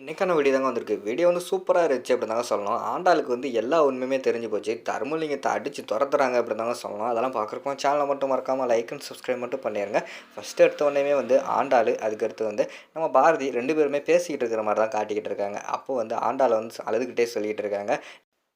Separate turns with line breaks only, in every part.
இன்றைக்கான வீடியோ தாங்க வந்திருக்கு. வீடியோ வந்து சூப்பராக இருந்துச்சு அப்படி தாங்க சொல்லணும். ஆண்டாளுக்கு வந்து எல்லா உண்மையுமே தெரிஞ்சு போச்சு. தர்மலிங்கத்தை அடித்து துரத்துறாங்க அப்படி தாங்க சொல்லணும். அதெல்லாம் பார்க்குறப்போ சேனலை மட்டும் மறக்காமல் லைக் அண்ட் சப்ஸ்கிரைப் மட்டும் பண்ணிடுங்க ஃபஸ்ட்டு எடுத்த உடனே வந்து ஆண்டாள் அதுக்கடுத்து வந்து நம்ம பாரதி ரெண்டு பேருமே பேசிக்கிட்டு இருக்கிற மாதிரி தான் காட்டிக்கிட்டு இருக்காங்க. அப்போ வந்து ஆண்டாளை வந்து அழுதுகிட்டே சொல்லிகிட்டு இருக்காங்க.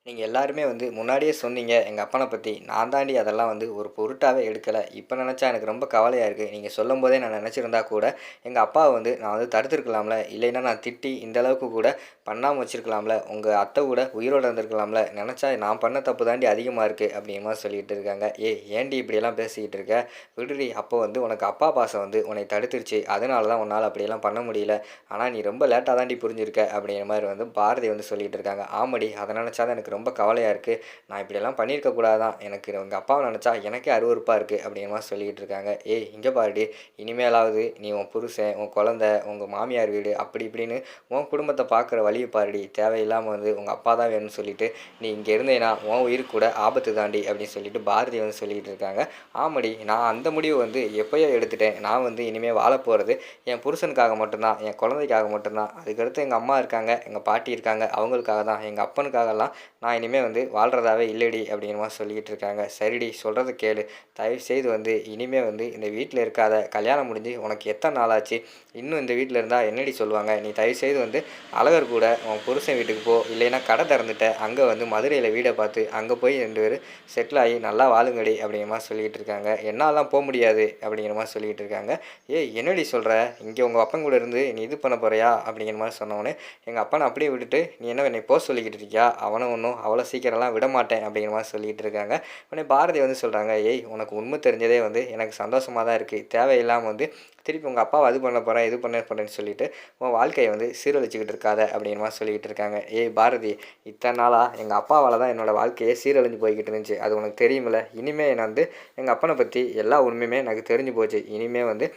நீங்கள் எல்லாருமே வந்து முன்னாடியே சொன்னீங்க எங்கள் அப்பனை பற்றி நான் தாண்டி அதெல்லாம் வந்து ஒரு பொருட்டாகவே எடுக்கலை. இப்போ நினச்சா எனக்கு ரொம்ப கவலையாக இருக்குது நீங்கள் சொல்லும் போதே நான் நினச்சிருந்தா கூட எங்கள் அப்பாவை வந்து நான் வந்து தடுத்துருக்கலாம்ல இல்லைன்னா நான் திட்டி இந்த அளவுக்கு கூட பண்ணாமல் வச்சுருக்கலாம்ல உங்கள் அத்தை கூட உயிரோடு இருந்திருக்கலாம்ல நினச்சா நான் பண்ண தப்பு தாண்டி அதிகமாக இருக்குது அப்படிமா சொல்லிகிட்டு இருக்காங்க. ஏ ஏண்டி இப்படியெல்லாம் பேசிக்கிட்டு இருக்க? விடுடி அப்போ வந்து உனக்கு அப்பா பாசம் வந்து உன்னை தடுத்துருச்சு. அதனால தான் உன்னால் அப்படியெல்லாம் பண்ண முடியல. ஆனால் நீ ரொம்ப லேட்டாக தாண்டி புரிஞ்சிருக்க அப்படிங்கிற மாதிரி வந்து பாரதி வந்து சொல்லிகிட்டு இருக்காங்க. ஆமடி அதை நினச்சா தான் எனக்கு ரொம்ப கவலையாக இருக்குது நான் இப்படியெல்லாம் பண்ணியிருக்கக்கூடாதான் எனக்கு உங்கள் அப்பாவை நினச்சா எனக்கே அருவருப்பாக இருக்குது அப்படிங்கிற மாதிரி சொல்லிக்கிட்டு இருக்காங்க. ஏய் இங்கே பாருடி. இனிமேலாவது நீ உன் புருஷன் உன் குழந்த உங்கள் மாமியார் வீடு அப்படி இப்படின்னு உன் குடும்பத்தை பார்க்குற வழியை பாருடி. தேவையில்லாமல் வந்து உங்கள் அப்பா தான் வேணும்னு சொல்லிட்டு நீ இங்கே இருந்தேன்னா உன் உயிர் கூட ஆபத்து தாண்டி அப்படின்னு சொல்லிட்டு பாரதி வந்து சொல்லிகிட்டு இருக்காங்க. ஆமாடி. நான் அந்த முடிவு வந்து எப்போயோ எடுத்துட்டேன். நான் வந்து இனிமேல் வாழ போகிறது என் புருஷனுக்காக மட்டும்தான். என் குழந்தைக்காக மட்டும்தான். அதுக்கடுத்து எங்கள் அம்மா இருக்காங்க எங்கள் பாட்டி இருக்காங்க அவங்களுக்காக தான் எங்கள் அப்பனுக்காகலாம் நான் இனிமேல் வந்து வாழ்கிறதாவே இல்லைடி அப்படிங்கிற மாதிரி சொல்லிக்கிட்டு இருக்காங்க. சரிடி சொல்கிறது கேளு. தயவு செய்து வந்து இனிமேல் வந்து இந்த வீட்டில் இருக்காத கல்யாணம் முடிஞ்சு உனக்கு எத்தனை நாள் ஆச்சு? இன்னும் இந்த வீட்டில் இருந்தால் என்னடி சொல்லுவாங்க? நீ தயவு செய்து வந்து அழகர் கூட உன் புருஷன் வீட்டுக்கு போ. இல்லைன்னா கடை திறந்துட்ட அங்கே வந்து மதுரையில் வீடை பார்த்து அங்கே போய் ரெண்டு பேர் செட்டில் ஆகி நல்லா வாழுங்கடி அப்படிங்கிற மாதிரி சொல்லிக்கிட்டு இருக்காங்க. என்னாலாம் போக முடியாது அப்படிங்கிற மாதிரி சொல்லிக்கிட்டு இருக்காங்க. ஏய் என்னடி சொல்கிற இங்கே உங்கள் அப்பன் கூட இருந்து நீ இது பண்ண போகிறியா அப்படிங்கிற மாதிரி சொன்னோடனே எங்கள் அப்பனை அப்படியே விட்டுட்டு நீ என்ன என்னை போக சொல்லிக்கிட்டு இருக்கியா? அவனும் ஒன்றும் அவ்வளோ சீக்கிரம்லாம் விட மாட்டேன் அப்படிங்கிற மாதிரி சொல்லிகிட்டு இருக்காங்க. உடனே பாரதி வந்து சொல்கிறாங்க ஏய் உனக்கு உண்மை தெரிஞ்சதே வந்து எனக்கு சந்தோஷமாக தான் இருக்குது தேவையில்லாமல் வந்து திருப்பி உங்கள் அப்பாவை அது பண்ண போகிறேன் இது பண்ண போகிறேன்னு சொல்லிட்டு உன் வாழ்க்கையை வந்து சீரழிச்சிக்கிட்டு இருக்காத அப்படிங்கிற மாதிரி சொல்லிக்கிட்டு இருக்காங்க. ஏய் பாரதி இத்தனை நாளாக எங்கள் அப்பாவால் தான் என்னோடய வாழ்க்கையே சீரழிஞ்சு போய்கிட்டு இருந்துச்சு. அது உனக்கு தெரியுமில்ல இனிமேல் நான் வந்து எங்கள் அப்பனை பற்றி எல்லா உண்மையுமே எனக்கு தெரிஞ்சு போச்சு. இனிமேல் வந்து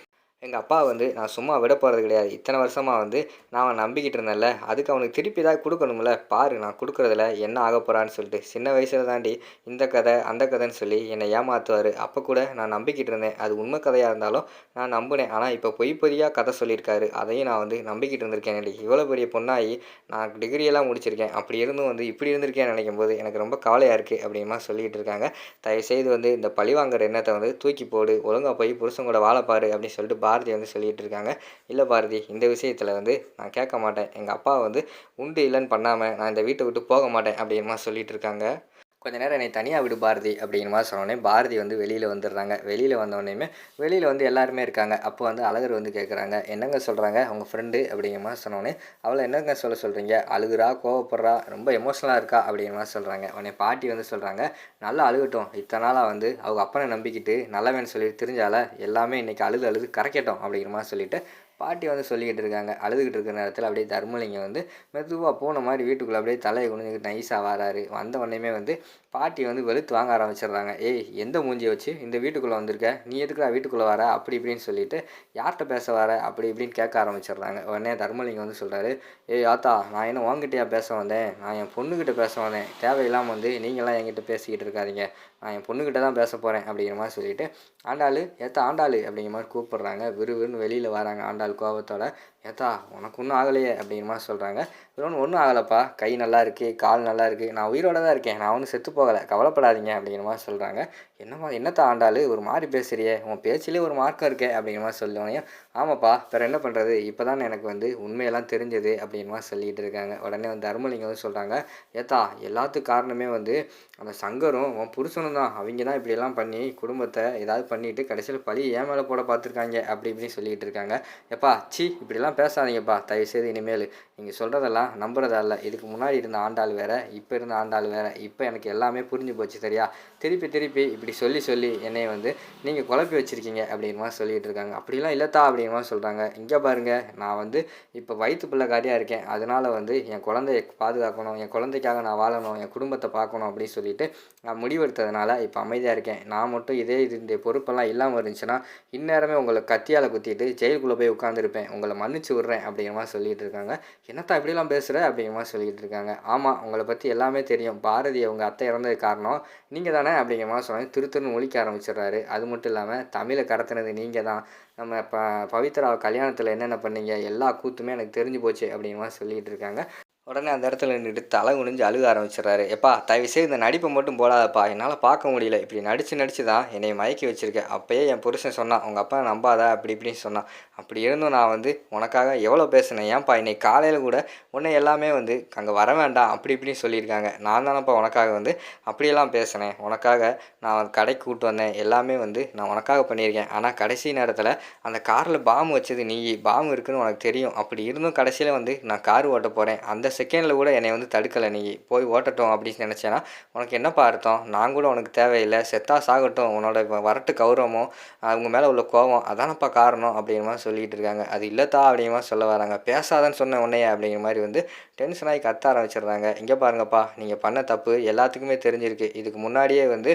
எங்கள் அப்பா வந்து நான் சும்மா விட போகிறது கிடையாது. இத்தனை வருஷமாக வந்து நான் அவன் நம்பிக்கிட்டு இருந்தேன்ல. அதுக்கு அவனுக்கு திருப்பி தான் கொடுக்கணும்ல? பாரு நான் கொடுக்குறதுல என்ன ஆக போகிறான்னு சொல்லிட்டு. சின்ன வயசில் தாண்டி இந்த கதை அந்த கதைன்னு சொல்லி என்னை ஏமாற்றுவார் அப்போ கூட நான் நம்பிக்கிட்டு இருந்தேன். அது உண்மை கதையாக இருந்தாலும் நான் நம்பினேன். ஆனால் இப்போ பொய் பொய்யாக கதை சொல்லியிருக்காரு. அதையும் நான் வந்து நம்பிக்கிட்டு இருந்திருக்கேன். இவ்வளோ பெரிய பொண்ணாகி நான் டிகிரியெல்லாம் முடிச்சிருக்கேன். அப்படி இருந்தும் வந்து இப்படி இருந்திருக்கேன் நினைக்கும் போது எனக்கு ரொம்ப கவலையாக இருக்குது அப்படிமா சொல்லிகிட்டு இருக்காங்க. தயவுசெய்து வந்து இந்த பழிவாங்கிற எண்ணத்தை வந்து தூக்கி போடு. ஒழுங்காக போய் புருஷன் கூட வாழப்பாரு அப்படின்னு சொல்லிட்டு பாரதி வந்து சொல்லிகிட்டு இருக்காங்க இல்லை பாரதி இந்த விஷயத்தில் வந்து நான் கேட்க மாட்டேன். எங்கள் அப்பா வந்து உண்டு இல்லைன்னு பண்ணாமல் நான் இந்த வீட்டை விட்டு போக மாட்டேன் அப்படிமா சொல்லிகிட்டு இருக்காங்க கொஞ்ச நேரம் என்னை தனியாக விடு பாரதி அப்படிங்கிற மாதிரி சொன்னோடனே பாரதி வந்து வெளியில் வந்துடுறாங்க. வெளியில் வந்தோடனேயுமே வெளியில் வந்து எல்லாருமே இருக்காங்க. அப்போ வந்து அழகர் வந்து கேட்குறாங்க என்னங்க சொல்கிறாங்க அவங்க ஃப்ரெண்டு அப்படிங்கிற மாதிரி சொன்னோடனே அவளை என்னங்க சொல்ல சொல்கிறீங்க அழுகுறா கோவப்படுறா ரொம்ப எமோஷனலாக இருக்கா? அப்படிங்கிற மாதிரி சொல்கிறாங்க உடனே பாட்டி வந்து சொல்கிறாங்க நல்லா அழுகட்டும். இத்தனை நாளாக வந்து அவங்க அப்பனை நம்பிக்கிட்டு நல்லவன் சொல்லி தெரிஞ்சால எல்லாமே இன்றைக்கி அழுது அழுது கரைக்கட்டும் அப்படிங்கிற மாதிரி சொல்லிவிட்டு பாட்டி வந்து சொல்லிக்கிட்டு இருக்காங்க. அழுதுகிட்டு இருக்கிற நேரத்தில் அப்படியே தர்மலிங்கம் வந்து மெதுவாக போன மாதிரி வீட்டுக்குள்ளே அப்படியே தலையை குனிஞ்சிக்கிட்டு நைஸாக வராரு. வந்த உடனேமே வந்து பாட்டி வந்து வெளுத்து வாங்க ஆரம்பிச்சிடுறாங்க. ஏய் எந்த மூஞ்சியை வச்சு இந்த வீட்டுக்குள்ளே வந்திருக்க? நீ எதுக்குடா வீட்டுக்குள்ளே வர அப்படி இப்படின்னு சொல்லிட்டு யார்கிட்ட பேச வர? அப்படி இப்படின்னு கேட்க ஆரம்பிச்சிடுறாங்க. உடனே தர்மலிங்கம் வந்து சொல்கிறாரு ஏய் ஆத்தா நான் என்ன உங்ககிட்டயா பேச வந்தேன்? நான் என் பொண்ணுக்கிட்ட பேச வந்தேன். தேவையில்லாமல் வந்து நீங்களாம் என்கிட்ட பேசிக்கிட்டு இருக்காதீங்க. நான் என் பொண்ணுக்கிட்ட தான் பேச போகிறேன் அப்படிங்கிற மாதிரி சொல்லிவிட்டு ஆண்டாள் ஏத்த ஆண்டாள் அப்படிங்கிற மாதிரி கூப்பிட்றாங்க. விறுவிறுன்னு வெளியில் வராங்க ஆண்டாள். கோபத்தோட ஏத்தா உனக்கு ஒன்றும் ஆகலையே அப்படிங்கிற மாதிரி சொல்கிறாங்க இன்னொன்று ஒன்றும் ஆகலைப்பா. கை நல்லா இருக்குது கால் நல்லா இருக்குது நான் உயிரோட தான் இருக்கேன். நான் ஒன்றும் செத்து போகலை. கவலைப்படாதீங்க அப்படிங்கிற மாதிரி சொல்கிறாங்க என்னம்மா என்னத்தா ஆண்டாள்? ஒரு மாதிரி பேசுகிறியே உன் பேச்சிலே ஒரு மார்க்கம் இருக்கே அப்படிங்கிற மாதிரி சொல்லுவாங்க ஆமாப்பா வேறு என்ன பண்ணுறது இப்போ தான் எனக்கு வந்து உண்மையெல்லாம் தெரிஞ்சது அப்படிங்கிற மாதிரி சொல்லிகிட்டு இருக்காங்க. உடனே வந்து தர்மலிங்கம் வந்து சொல்கிறாங்க ஏத்தா எல்லாத்துக்கும் காரணமே வந்து அந்த சங்கரும் உன் புருஷனும் தான். அவங்க தான் இப்படியெல்லாம் பண்ணி குடும்பத்தை ஏதாவது பண்ணிவிட்டு கடைசியில் பழி ஏன் மேலே போட பார்த்துருக்காங்க? அப்படி இப்படின்னு சொல்லிகிட்டு இருக்காங்க. எப்பா சி இப்படிலாம் பேசாதீங்கப்பா. தயவுசெய்து இனிமேல். நீங்கள் சொல்கிறதெல்லாம் நம்புறதா இல்லை. இதுக்கு முன்னாடி இருந்த ஆண்டாள் வேறு இப்போ இருந்த ஆண்டாள் வேறு இப்போ எனக்கு எல்லாமே புரிஞ்சு போச்சு சரியா? திருப்பி திருப்பி இப்படி சொல்லி சொல்லி என்னை வந்து நீங்கள் குழப்பி வச்சுருக்கீங்க அப்படின்மா சொல்லிகிட்டு இருக்காங்க. அப்படிலாம் இல்லைத்தா அப்படின்மா சொல்கிறாங்க இங்கே பாருங்கள் நான் வந்து இப்போ வயிற்று பிள்ளைக்காரியாக இருக்கேன். அதனால் வந்து என் குழந்தைய பாதுகாக்கணும் என் குழந்தைக்காக நான் வாழணும் என் குடும்பத்தை பார்க்கணும் அப்படின்னு சொல்லிட்டு நான் முடிவெடுத்ததுனால இப்போ அமைதியாக இருக்கேன். நான் மட்டும் இதே இது இந்த பொறுப்பெல்லாம் இல்லாமல் இருந்துச்சுன்னா இந்நேரமே உங்களை கத்தியால் குத்திட்டு ஜெயிலுக்குள்ளே போய் உட்காந்துருப்பேன் உங்களை மன்னிச்சு விட்றேன் அப்படிங்கிற மாதிரி சொல்லிகிட்டு இருக்காங்க. என்னத்தா இப்படிலாம் பேசுகிற அப்படிங்கிற மாதிரி சொல்லிக்கிட்டு இருக்காங்க. ஆமாம் உங்களை பற்றி எல்லாமே தெரியும். பாரதி அவங்க அத்தை இறந்தது காரணம் நீங்கள் தானே? அப்படிங்கிற மாதிரி சொன்னாங்க திருத்தருன்னு ஒழிக்க ஆரம்பிச்சிடுறாரு. அது மட்டும் இல்லாமல் தமிழை கடத்தினது நீங்கள் தான். நம்ம ப பவித்ரா கல்யாணத்தில் என்னென்ன பண்ணீங்க? எல்லா கூத்துமே எனக்கு தெரிஞ்சு போச்சு அப்படிங்கிற மாதிரி சொல்லிகிட்டு இருக்காங்க. உடனே அந்த இடத்துல நின்றுட்டு தலை குனிஞ்சு அழுக ஆரம்பிச்சிடுறாரு. எப்பா தயவுசெய்து இந்த நடிப்பை மட்டும் போடாதப்பா. என்னால் பார்க்க முடியல. இப்படி நடித்து நடித்து தான் என்னை மயக்கி வச்சுருக்கேன் அப்போயே என் புருஷன் சொன்னான். உங்கள் அப்பா நம்பாதா? அப்படி இப்படின்னு சொன்னான். அப்படி இருந்தும் நான் வந்து உனக்காக எவ்வளோ பேசினேன்? ஏன்ப்பா இன்னைக்கு காலையில் கூட உன்னை எல்லாமே வந்து அங்கே வர வேண்டாம் அப்படி இப்படின்னு சொல்லியிருக்காங்க. நான் தானேப்பா உனக்காக வந்து அப்படியெல்லாம் பேசினேன். உனக்காக நான் கடைக்கு கூப்பிட்டு வந்தேன். எல்லாமே வந்து நான் உனக்காக பண்ணியிருக்கேன். ஆனால் கடைசி நேரத்தில் அந்த காரில் பாம்பு வச்சது நீ பாம்பு இருக்குன்னு உனக்கு தெரியும். அப்படி இருந்தும் கடைசியில் வந்து நான் கார் ஓட்ட போகிறேன் அந்த செகண்டில் கூட என்னை வந்து தடுக்கலை. நீ போய் ஓட்டட்டும் அப்படின்னு நினச்சேன்னா உனக்கு என்னப்பா அர்த்தம்? நான் கூட உனக்கு தேவையில்லை. செத்தா சாகட்டும். உன்னோட வரட்டு கௌரவமோ அவங்க மேலே உள்ள கோவம் அதானப்பா காரணம் அப்படிங்கிற மாதிரி சொல்லிகிட்டு இருக்காங்க அது இல்லைத்தா அப்படிங்கிற மாதிரி சொல்ல வராங்க. பேசாதன்னு சொன்ன உன்னைய அப்படிங்கிற மாதிரி வந்து டென்ஷன் ஆகி கத்த ஆரம்பிச்சிடுறாங்க. இங்கே பாருங்கப்பா நீங்கள் பண்ண தப்பு எல்லாத்துக்குமே தெரிஞ்சிருக்கு. இதுக்கு முன்னாடியே வந்து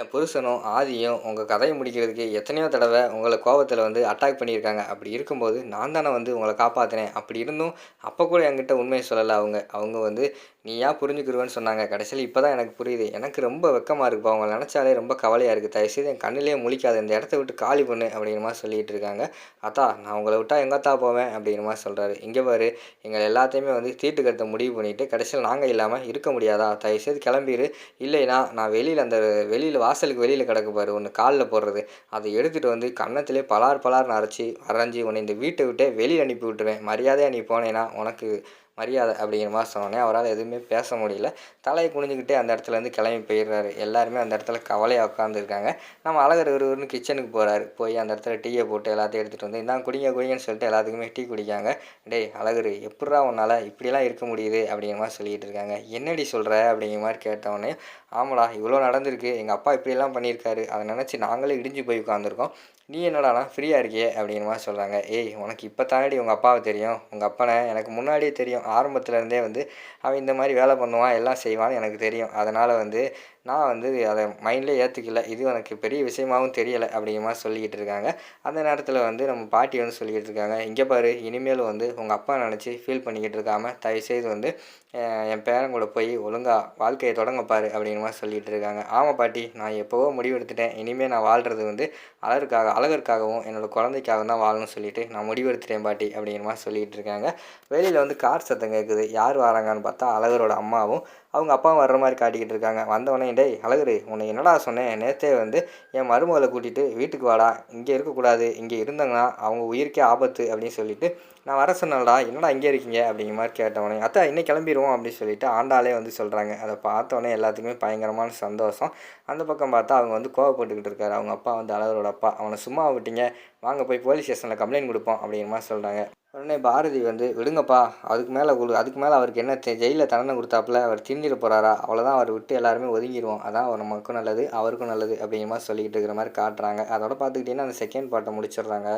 என் புருஷனும் ஆதியும் உங்கள் கதையை முடிக்கிறதுக்கு எத்தனையோ தடவை உங்களை கோபத்தில் வந்து அட்டாக் பண்ணியிருக்காங்க. அப்படி இருக்கும்போது நான் தானே வந்து உங்களை காப்பாற்றினேன் அப்படி இருந்தும் அப்போ கூட என்கிட்ட உண்மையை சொல்லலை அவங்க. அவங்க வந்து நீ ஏன் புரிஞ்சுக்கிருவேன்னு சொன்னாங்க. கடைசியில் இப்போ தான் எனக்கு புரியுது. எனக்கு ரொம்ப வெக்கமாக இருக்குப்பா அவங்கள நினச்சாலே ரொம்ப கவலையாக இருக்குது தயவுசெய்து என் கண்ணிலே முழிக்காது. இந்த இடத்த விட்டு காலி பண்ணு அப்படிங்கிற மாதிரி சொல்லிகிட்டு இருக்காங்க. அத்தா நான் உங்களை விட்டா எங்கத்தா போவேன்? அப்படிங்கிற மாதிரி சொல்கிறாரு இங்கே பாரு எங்களை எல்லாத்தையுமே வந்து தீட்டு முடிவு பண்ணிவிட்டு கடைசியில் நாங்கள் இல்லாமல் இருக்க முடியாதா? தயவுசெய்து கிளம்பிடு இல்லைனா நான் வெளியில் அந்த வெளியில் வாசலுக்கு வெளியில் கிடக்கு பாரு ஒன்று காலில் போடுறது. அதை எடுத்துகிட்டு வந்து கன்னத்திலே பலார் பலார்னு அரைச்சி அரைஞ்சி உன்னை இந்த வீட்டை விட்டே வெளியில் அனுப்பி விட்டுருவேன். மரியாதையாக நீ போனேன்னா உனக்கு மரியாதை அப்படிங்கிற மாதிரி சொன்னோடனே அவரால் எதுவுமே பேச முடியல. தலையை குனிஞ்சிக்கிட்டே அந்த இடத்துல இருந்து கிளம்பி போயிடுறாரு. எல்லாருமே அந்த இடத்துல கவலையாக உட்காந்துருக்காங்க நம்ம அழகர் ஒருவர்னு கிச்சனுக்கு போகிறாரு போய் அந்த இடத்துல டீயை போட்டு எல்லாத்தையும் எடுத்துகிட்டு வந்து இந்தாங்க குடிங்க குடிங்கன்னு சொல்லிட்டு எல்லாத்துக்குமே டீ குடிக்காங்க. டேய் அழகர் எப்பட்றா உன்னால் இப்படிலாம் இருக்க முடியுது அப்படிங்கிற மாதிரி சொல்லிகிட்டு இருக்காங்க. என்னடி சொல்கிற அப்படிங்கிற மாதிரி கேட்டவொடனே ஆமாடா இவ்வளோ நடந்திருக்கு. எங்கள் அப்பா இப்படியெல்லாம் பண்ணியிருக்காரு. அதை நினச்சி நாங்களே இடிஞ்சு போய் உட்காந்துருக்கோம் நீ என்னடானா ஃப்ரீயாக இருக்கியே? அப்படிங்கிற மாதிரி சொல்கிறாங்க ஏய் உனக்கு இப்போ தானடி உங்கள் அப்பாவை தெரியும். உங்கள் அப்பனை எனக்கு முன்னாடியே தெரியும். ஆரம்பத்துலேருந்தே வந்து அவன் இந்த மாதிரி வேலை பண்ணுவான் எல்லாம் செய்வான்னு எனக்கு தெரியும். அதனால் வந்து நான் வந்து அதை மைண்ட்லேயே ஏற்றுக்கல இது எனக்கு பெரிய விஷயமாவும் தெரியலை அப்படிங்கிற மாதிரி சொல்லிக்கிட்டு இருக்காங்க. அந்த நேரத்தில் வந்து நம்ம பாட்டி வந்து சொல்லிக்கிட்டு இருக்காங்க இங்கே பாரு இனிமேல் வந்து உங்கள் அப்பா நினச்சி ஃபீல் பண்ணிக்கிட்டு இருக்காமல் தயவுசெய்து வந்து என் பேரன் கூட போய் ஒழுங்காக வாழ்க்கையை தொடங்க பாரு அப்படிங்கிற மாதிரி இருக்காங்க. ஆமாம் பாட்டி நான் எப்போவோ முடிவெடுத்துட்டேன் இனிமேல் நான் வாழ்கிறது வந்து அழகுக்காக அழகருக்காகவும் என்னோடய குழந்தைக்காக தான் வாழணும்னு சொல்லிட்டு நான் முடிவெடுத்துட்டேன் பாட்டி அப்படிங்கிற மாதிரி இருக்காங்க. வெளியில் வந்து கார் சத்தம் கேட்குது யார் வராங்கன்னு பார்த்தா அழகரோட அம்மாவும் அவங்க அப்பாவும் வர்ற மாதிரி காட்டிக்கிட்டு இருக்காங்க. வந்தவொடனே டேய் அழகரு உன்னை என்னடா சொன்னேன்? நேற்றே வந்து என் மருமகளை கூட்டிகிட்டு வீட்டுக்கு வாடா. இங்கே இருக்கக்கூடாது. இங்கே இருந்தாங்கன்னா அவங்க உயிருக்கே ஆபத்து அப்படின்னு சொல்லிட்டு நான் வர சொன்னேன்டா. என்னடா இங்கே இருக்கீங்க? அப்படிங்கிற மாதிரி கேட்டவனே அத்தா இன்னும் கிளம்பிடுவோம் அப்படின்னு சொல்லிட்டு ஆண்டாளே வந்து சொல்கிறாங்க அதை பார்த்தோன்னே எல்லாத்துக்குமே பயங்கரமான சந்தோஷம். அந்த பக்கம் பார்த்தா அவங்க வந்து கோவப்பட்டுக்கிட்டு இருக்காரு. அவங்க அப்பா வந்து அழகரோட அப்பா. அவனை சும்மா விட்டீங்க. வாங்க போய் போலீஸ் ஸ்டேஷனில் கம்ப்ளைண்ட் கொடுப்போம் அப்படிங்கிற மாதிரி சொல்கிறாங்க உடனே பாரதி வந்து விடுங்கப்பா அதுக்கு மேலே கொடு அதுக்கு மேலே அவருக்கு என்ன ஜெயிலில் தண்டனை கொடுத்தாப்புல அவர் திண்டிட போகிறாரா அவ்வளோதான் அவர் விட்டு எல்லாருமே ஒதுங்கிடுவோம் அதான் அவர் நமக்கும் நல்லது அவருக்கும் நல்லது அப்படிங்கிற மாதிரி சொல்லிக்கிட்டு இருக்கிற மாதிரி காட்டுறாங்க. அதோட பார்த்துக்கிட்டிங்கன்னா அந்த செகண்ட் பார்ட்டை முடிச்சிடுறாங்க.